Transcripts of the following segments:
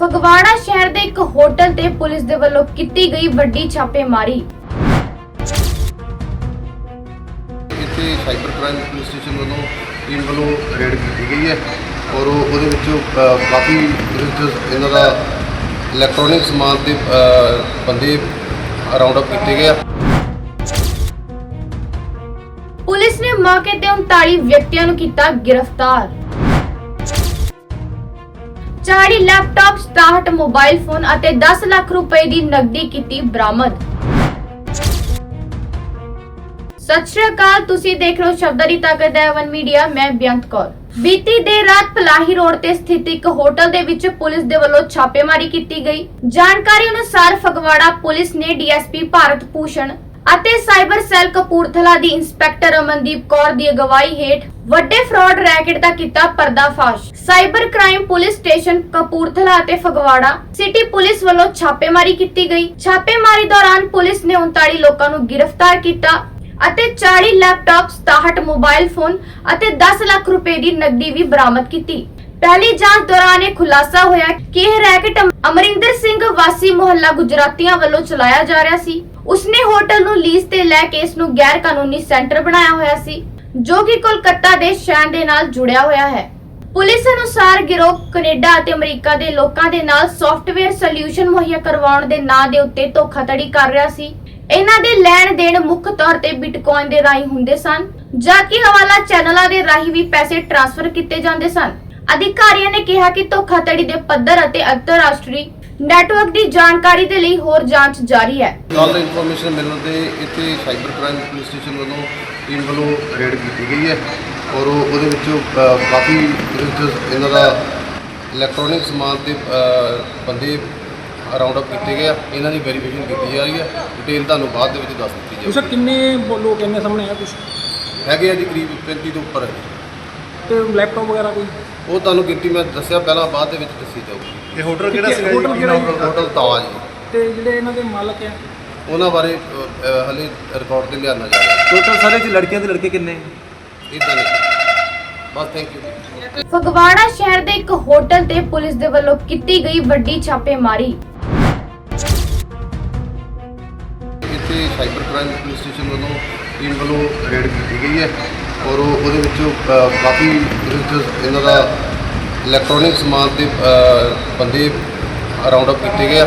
ਫਗਵਾੜਾ ਸ਼ਹਿਰ ਦੇ ਇੱਕ ਹੋਟਲ ਤੇ ਪੁਲਿਸ ਦੇ ਵੱਲੋਂ ਕੀਤੀ ਗਈ ਵੱਡੀ ਛਾਪੇਮਾਰੀ। ਇੱਥੇ ਸਾਈਬਰ ਕ੍ਰਾਈਮ ਪੁਲਿਸ ਸਟੇਸ਼ਨ ਵੱਲੋਂ ਟੀਮ ਵੱਲੋਂ ਰੇਡ ਕੀਤੀ ਗਈ ਹੈ ਔਰ ਉਹ- ਉਹਦੇ ਵਿੱਚੋਂ ਅ, ਕਾਫੀ ਉਹਦੇ ਵਿੱਚ ਇਹਨਾਂ ਦਾ ਇਲੈਕਟ੍ਰੋਨਿਕ ਸਮਾਨ ਤੇ ਅ, ਬੰਦੇ ਰਾਉਂਡ ਅਪ ਕੀਤੇ ਗਏ ਆ। ਪੁਲਿਸ ਨੇ ਮੌਕੇ ਤੇ 39 ਵਿਅਕਤੀਆਂ ਨੂੰ ਕੀਤਾ ਗ੍ਰਿਫਤਾਰ। 40 ਲੈਪਟਾਪ 67 ਮੋਬਾਈਲ ਫੋਨ ਅਤੇ 10 ਲੱਖ ਰੁਪਏ ਦੀ ਨਕਦੀ ਕੀਤੀ ਬਰਾਮਦ। ਸਤਿ ਸ਼੍ਰੀ ਅਕਾਲ, ਤੁਸੀਂ ਦੇਖ ਰਹੇ ਹੋ ਸ਼ਬਦਾਂ ਦੀ ਤਾਕਤ ਹੈ ਵਨ ਮੀਡੀਆ, ਮੈਂ ਬੇਅੰਤ ਕੌਰ। ਬੀਤੀ ਦੇਰ ਰਾਤ ਪਲਾਹੀ ਰੋਡ ਤੇ ਸਥਿਤ ਇੱਕ ਹੋਟਲ ਦੇ ਵਿੱਚ ਪੁਲਿਸ ਦੇ ਵੱਲੋਂ ਛਾਪੇਮਾਰੀ ਕੀਤੀ ਗਈ। ਜਾਣਕਾਰੀ ਅਨੁਸਾਰ ਫਗਵਾੜਾ ਪੁਲਿਸ ਨੇ ਡੀਐਸਪੀ ਭਾਰਤ ਭੂਸ਼ਣ ਅਤੇ ਸਾਈਬਰ ਸੈੱਲ ਕਪੂਰਥਲਾ ਦੀ ਇੰਸਪੈਕਟਰ ਅਮਨਦੀਪ ਕੌਰ ਦੀ ਅਗਵਾਈ ਹੇਠ ਵੱਡੇ ਫਰਾਡ ਰੈਕੇਟ ਦਾ ਕੀਤਾ ਪਰਦਾਫਾਸ਼। Cyber crime police station Kapurthala ਅਤੇ ਫਗਵਾੜਾ ਸਿਟੀ ਪੁਲਿਸ ਵੱਲੋਂ ਛਾਪੇਮਾਰੀ ਕੀਤੀ ਗਈ। ਛਾਪੇਮਾਰੀ ਦੌਰਾਨ ਪੁਲਿਸ ਨੇ 39 ਲੋਕਾਂ ਨੂੰ ਗ੍ਰਿਫਤਾਰ ਕੀਤਾ ਅਤੇ 40 ਲੈਪਟਾਪ 67 ਮੋਬਾਈਲ ਫੋਨ ਅਤੇ 10 ਲੱਖ ਰੁਪਏ ਦੀ ਨਕਦੀ ਵੀ ਬਰਾਮਦ ਕੀਤੀ। ਪਹਿਲੀ ਜਾਂਚ ਦੌਰਾਨ ਇਹ ਖੁਲਾਸਾ ਹੋਇਆ ਕਿ ਇਹ ਰੈਕਟ ਅਮਰਿੰਦਰ ਸਿੰਘ ਵਾਸੀ ਮੁਹੱਲਾ ਗੁਜਰਾਤੀਆਂ ਵੱਲੋਂ ਚਲਾਇਆ ਜਾ ਰਿਹਾ ਸੀ। ਉਸਨੇ ਹੋਟਲ ਨੂੰ ਲੀਜ਼ ਤੇ ਲੈ ਕੇ ਇਸ ਨੂੰ ਗੈਰ ਕਾਨੂੰਨੀ ਸੈਂਟਰ ਬਣਾਇਆ ਹੋਇਆ ਸੀ, ਜੋ ਕਿ ਕੋਲਕਾਤਾ ਦੇ ਸ਼ਹਿਰ ਦੇ ਨਾਲ ਜੁੜਿਆ ਹੋਇਆ ਹੈ। ਪੁਲਿਸ ਅਨੁਸਾਰ ਗਿਰੋਹ ਕੈਨੇਡਾ ਅਤੇ ਅਮਰੀਕਾ ਦੇ ਲੋਕਾਂ ਦੇ ਨਾਲ ਸੌਫਟਵੇਅਰ ਸੋਲਿਊਸ਼ਨ ਮੁਹੱਈਆ ਕਰਵਾਉਣ ਦੇ ਨਾਂ ਦੇ ਉੱਤੇ ਧੋਖਾਧੜੀ ਕਰ ਰਿਹਾ ਸੀ। ਇਹਨਾਂ ਦੇ ਲੈਣ ਦੇਣ ਮੁੱਖ ਤੌਰ ਤੇ ਬਿਟਕੋਇਨ ਦੇ ਰਾਹੀਂ ਹੁੰਦੇ ਸਨ, ਜਾਂ ਹਵਾਲਾ ਚੈਨਲਾਂ ਦੇ ਰਾਹੀਂ ਵੀ ਪੈਸੇ ਟ੍ਰਾਂਸਫਰ ਕੀਤੇ ਜਾਂਦੇ ਸਨ। ਅਧਿਕਾਰੀਆਂ ਨੇ ਕਿਹਾ ਕਿ ਧੋਖਾਧੜੀ ਦੇ ਪੱਧਰ ਅਤੇ ਅੰਤਰਰਾਸ਼ਟਰੀ ਨੈਟਵਰਕ ਦੀ ਜਾਣਕਾਰੀ ਦੇ ਲਈ ਹੋਰ ਜਾਂਚ ਜਾਰੀ ਹੈ। ਕੱਲ੍ਹ ਇਨਫੋਰਮੇਸ਼ਨ ਮਿਲਣ ਤੇ ਇੱਥੇ ਸਾਈਬਰ ਕ੍ਰਾਈਮ ਪੁਲਿਸ ਸਟੇਸ਼ਨ ਵੱਲੋਂ ਟੀਮ ਵੱਲੋਂ ਰੇਡ ਕੀਤੀ ਗਈ ਹੈ ਔਰ ਉਹ- ਉਹਦੇ ਵਿੱਚੋਂ ਅ, ਕਾਫੀ ਵਿੱਚ ਇਹਨਾਂ ਦਾ ਇਲੈਕਟ੍ਰੋਨਿਕ ਸਮਾਨ ਤੇ ਅ, ਬੰਦੇ ਰਾਉਂਡ ਅਪ ਕੀਤੇ ਗਏ ਆ। ਇਹਨਾਂ ਦੀ ਵੈਰੀਫਿਕੇਸ਼ਨ ਕੀਤੀ ਜਾ ਰਹੀ ਹੈ। ਡਿਟੇਲ ਤੁਹਾਨੂੰ ਬਾਅਦ ਦੇ ਵਿੱਚ ਦੱਸ ਦਿੱਤੀ ਉਹ ਸਰ ਜਾਵੇਗੀ ਕਿੰਨੇ ਬ- ਲੋਕ ਇੰਨੇ ਸਾਹਮਣੇ ਆ ਕੁਛ? ਹੈਗੇ ਆ ਜੀ ਕਰੀਬ 35 ਤੋਂ ਉੱਪਰ। ਹੈ ਤੇ ਲੈਪਟਾਪ ਵਗੈਰਾ ਕੋਈ? ਉਹ ਤੁਹਾਨੂੰ ਗਿਣਤੀ ਮੈਂ ਦੱਸਿਆ ਪਹਿਲਾਂ ਬਾਅਦ ਦੇ ਵਿੱਚ ਦੱਸੀ ਜਾਊਗੀ। ਇਹ ਹੋਟਲ ਕਿਹੜਾ ਸੀਗਾ ਹੋਟਲ ਕਿਹੜਾ ਜੀ? ਹੋਟਲ ਤਾਜ ਤੇ ਜਿਹੜੇ ਇਹਨਾਂ ਦੇ ਮਾਲਕ ਆ? ਉਹਨਾਂ ਬਾਰੇ ਅ, ਅ, ਹਲੇ ਰਿਕਾਰਡ ਤੇ ਲਿਆਉਣਾ ਜਾ ਰਿਹਾ। ਟੋਟਲ ਸਾਰੇ ਚ ਲੜਕੀਆਂ ਤੇ ਲੜਕੇ ਕਿੰਨੇ? ਇਦਾਂ ਨਹੀਂ। ਬਸ ਥੈਂਕ ਯੂ ਫਗਵਾੜਾ ਸ਼ਹਿਰ ਦੇ ਇੱਕ ਹੋਟਲ ਤੇ ਪੁਲਿਸ ਦੇ ਵੱਲੋਂ ਕੀਤੀ ਗਈ ਵੱਡੀ ਛਾਪੇਮਾਰੀ। ਇੱਥੇ ਸਾਈਬਰ ਕ੍ਰਾਈਮ ਪੁਲਿਸ ਸਟੇਸ਼ਨ ਵੱਲੋਂ ਟੀਮ ਵੱਲੋਂ ਰੇਡ ਕੀਤੀ ਗਈ ਹੈ। ਔਰ ਉਹ- ਉਹਦੇ ਵਿੱਚੋਂ ਅ, ਕਾਫੀ ਉਹਦੇ ਵਿੱਚ ਇਹਨਾਂ ਦਾ ਇਲੈਕਟ੍ਰੋਨਿਕ ਸਮਾਨ ਤੇ ਅ, ਬੰਦੇ ਰਾਉਂਡ ਅਪ ਕੀਤੇ ਗਏ ਆ।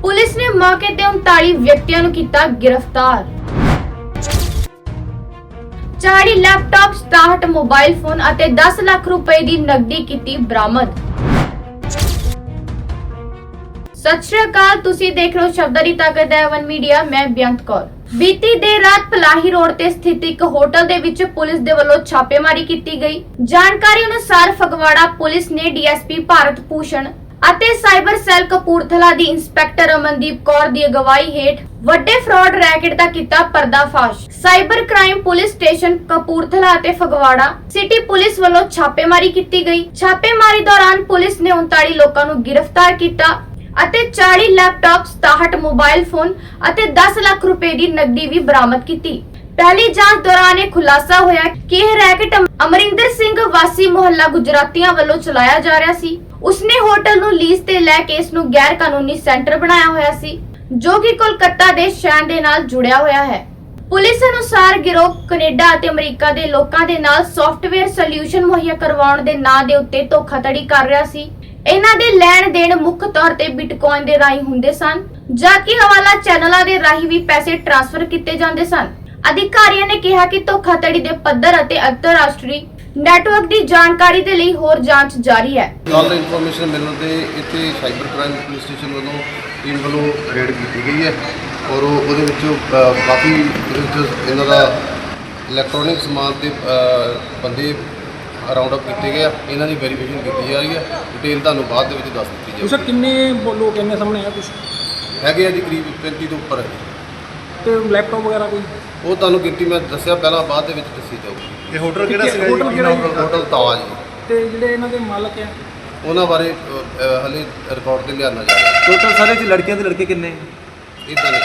ਪੁਲਿਸ ਨੇ ਮੌਕੇ ਤੇ 39 ਵਿਅਕਤੀਆਂ ਨੂੰ ਕੀਤਾ ਗ੍ਰਿਫਤਾਰ। 40 ਲੈਪਟਾਪ 67 ਮੋਬਾਈਲ ਫੋਨ ਅਤੇ 10 ਲੱਖ ਰੁਪਏ ਦੀ ਨਕਦੀ ਕੀਤੀ ਬਰਾਮਦ। ਸਤਿ ਸ਼੍ਰੀ ਅਕਾਲ, ਤੁਸੀਂ ਦੇਖ ਰਹੇ ਹੋ ਸ਼ਬਦਾਂ ਦੀ ਤਾਕਤ ਹੈ ਵਨ ਮੀਡੀਆ ਮੈਂ ਬੇਅੰਤ ਕੌਰ। ਬੀਤੀ ਦੇਰ ਰਾਤ ਪਲਾਹੀ ਰੋਡ ਤੇ ਸਥਿਤ ਇੱਕ ਹੋਟਲ ਦੇ ਵਿੱਚ ਪੁਲਿਸ ਦੇ ਵੱਲੋਂ ਛਾਪੇਮਾਰੀ ਕੀਤੀ ਗਈ। ਜਾਣਕਾਰੀ ਅਨੁਸਾਰ ਫਗਵਾੜਾ ਪੁਲਿਸ ਨੇ ਡੀਐਸਪੀ ਭਾਰਤ ਭੂਸ਼ਣ ਅਤੇ ਸਾਈਬਰ ਸੈੱਲ ਕਪੂਰਥਲਾ ਦੀ ਇੰਸਪੈਕਟਰ ਅਮਨਦੀਪ ਕੌਰ ਦੀ ਅਗਵਾਈ ਹੇਠ ਵੱਡੇ ਫਰਾਡ ਰੈਕੇਟ ਦਾ ਕੀਤਾ ਪਰਦਾਫਾਸ਼। Cyber crime police station Kapurthala ਅਤੇ ਫਗਵਾੜਾ ਸਿਟੀ ਪੁਲਿਸ ਵੱਲੋਂ ਛਾਪੇਮਾਰੀ ਕੀਤੀ ਗਈ। ਛਾਪੇਮਾਰੀ ਦੌਰਾਨ ਪੁਲਿਸ ਨੇ 39 ਲੋਕਾਂ ਨੂੰ ਗ੍ਰਿਫਤਾਰ ਕੀਤਾ ਅਤੇ 40 ਲੈਪਟਾਪ 67 ਮੋਬਾਈਲ ਫੋਨ ਅਤੇ 10 ਲੱਖ ਰੁਪਏ ਦੀ ਨਕਦੀ ਵੀ ਬਰਾਮਦ ਕੀਤੀ। ਪਹਿਲੀ ਜਾਂਚ ਦੌਰਾਨ ਇਹ ਖੁਲਾਸਾ ਹੋਇਆ ਕਿ ਇਹ ਰੈਕਟ ਅਮਰਿੰਦਰ ਸਿੰਘ ਵਾਸੀ ਮੁਹੱਲਾ ਗੁਜਰਾਤੀਆਂ ਵੱਲੋਂ ਚਲਾਇਆ ਜਾ ਰਿਹਾ ਸੀ। ਉਸਨੇ ਹੋਟਲ ਨੂੰ ਲੀਜ਼ ਤੇ ਲੈ ਕੇ ਇਸ ਨੂੰ ਗੈਰ ਕਾਨੂੰਨੀ ਸੈਂਟਰ ਬਣਾਇਆ ਹੋਇਆ ਸੀ, ਜੋ ਕਿ ਕੋਲਕਾਤਾ ਦੇ ਸ਼ਹਿਰ ਦੇ ਨਾਲ ਜੁੜਿਆ ਹੋਇਆ ਹੈ। ਪੁਲਿਸ ਅਨੁਸਾਰ ਗਿਰੋਹ ਕੈਨੇਡਾ ਅਤੇ ਅਮਰੀਕਾ ਦੇ ਲੋਕਾਂ ਦੇ ਨਾਲ ਸੌਫਟਵੇਅਰ ਸੋਲਿਊਸ਼ਨ ਮੁਹੱਈਆ ਕਰਵਾਉਣ ਦੇ ਨਾਂ ਦੇ ਉੱਤੇ ਧੋਖਾਧੜੀ ਕਰ ਰਿਹਾ ਸੀ। ਇਹਨਾਂ ਦੇ ਲੈਣ ਦੇਣ ਮੁੱਖ ਤੌਰ ਤੇ ਬਿਟਕੋਇਨ ਦੇ ਰਾਹੀਂ ਹੁੰਦੇ ਸਨ ਜਾਂ ਕਿ ਹਵਾਲਾ ਚੈਨਲਾਂ ਦੇ ਰਾਹੀਂ ਵੀ ਪੈਸੇ ਟ੍ਰਾਂਸਫਰ ਕੀਤੇ ਜਾਂਦੇ ਸਨ। ਅਧਿਕਾਰੀਆਂ ਨੇ ਕਿਹਾ ਕਿ ਧੋਖਾਧੜੀ ਦੇ ਪੱਧਰ ਅਤੇ ਅੰਤਰਰਾਸ਼ਟਰੀ ਨੈਟਵਰਕ ਦੀ ਜਾਣਕਾਰੀ ਦੇ ਲਈ ਹੋਰ ਜਾਂਚ ਜਾਰੀ ਹੈ। ਕੱਲ੍ਹ ਇਨਫੋਰਮੇਸ਼ਨ ਮਿਲਣ ਤੇ ਇੱਥੇ ਸਾਈਬਰ ਕ੍ਰਾਈਮ ਪੁਲਿਸ ਸਟੇਸ਼ਨ ਵੱਲੋਂ ਟੀਮ ਵੱਲੋਂ ਰੇਡ ਕੀਤੀ ਗਈ ਹੈ। ਔਰ ਉਹ- ਉਹਦੇ ਵਿੱਚੋਂ ਅ, ਕਾਫੀ ਉਹਦੇ ਵਿੱਚ ਇਹਨਾਂ ਦਾ ਇਲੈਕਟ੍ਰੋਨਿਕ ਸਮਾਨ ਤੇ ਅ, ਬੰਦੇ ਰਾਉਂਡ ਅਪ ਕੀਤੇ ਗਏ ਆ ਇਹਨਾਂ ਦੀ ਵੈਰੀਫਿਕੇਸ਼ਨ ਕੀਤੀ ਜਾ ਰਹੀ ਹੈ ਡਿਟੇਲ ਤੁਹਾਨੂੰ ਬਾਅਦ ਦੇ ਵਿੱਚ ਦੱਸ ਦਿੱਤੀ ਉਹ ਸਰ ਜਾਵੇਗੀ ਕਿੰਨੇ ਲੋਕ ਇੰਨੇ ਸਾਹਮਣੇ ਆ ਕੁਛ ਹੈਗੇ ਆ ਜੀ ਕਰੀਬ 35 ਤੋਂ ਉੱਪਰ ਹੈ ਤੇ ਲੈਪਟਾਪ ਵਗੈਰਾ ਕੋਈ? ਉਹ ਤੁਹਾਨੂੰ ਗਿਣਤੀ ਮੈਂ ਦੱਸਿਆ ਪਹਿਲਾਂ ਬਾਅਦ ਦੇ ਵਿੱਚ ਦੱਸੀ ਜਾਊਗੀ। ਇਹ ਹੋਟਲ ਕਿਹੜਾ ਸੀਗਾ ਹੋਟਲ ਜੀ ਕਿਹੜਾ ਜੀ? ਹੋਟਲ ਤਾਜ ਜੀ। ਤੇ ਜਿਹੜੇ ਇਹਨਾਂ ਦੇ ਮਾਲਕ ਆ? ਉਹਨਾਂ ਬਾਰੇ ਹਲੇ ਰਿਕਾਰਡ ਤੇ ਲਿਆਉਣਾ ਜਾ ਰਿਹਾ। ਟੋਟਲ ਸਾਰੇ ਚ ਲੜਕੀਆਂ ਤੇ ਲੜਕੇ ਕਿੰਨੇ? ਇਦਾਂ ਨਹੀਂ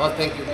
ਬਸ ਥੈਂਕ ਯੂ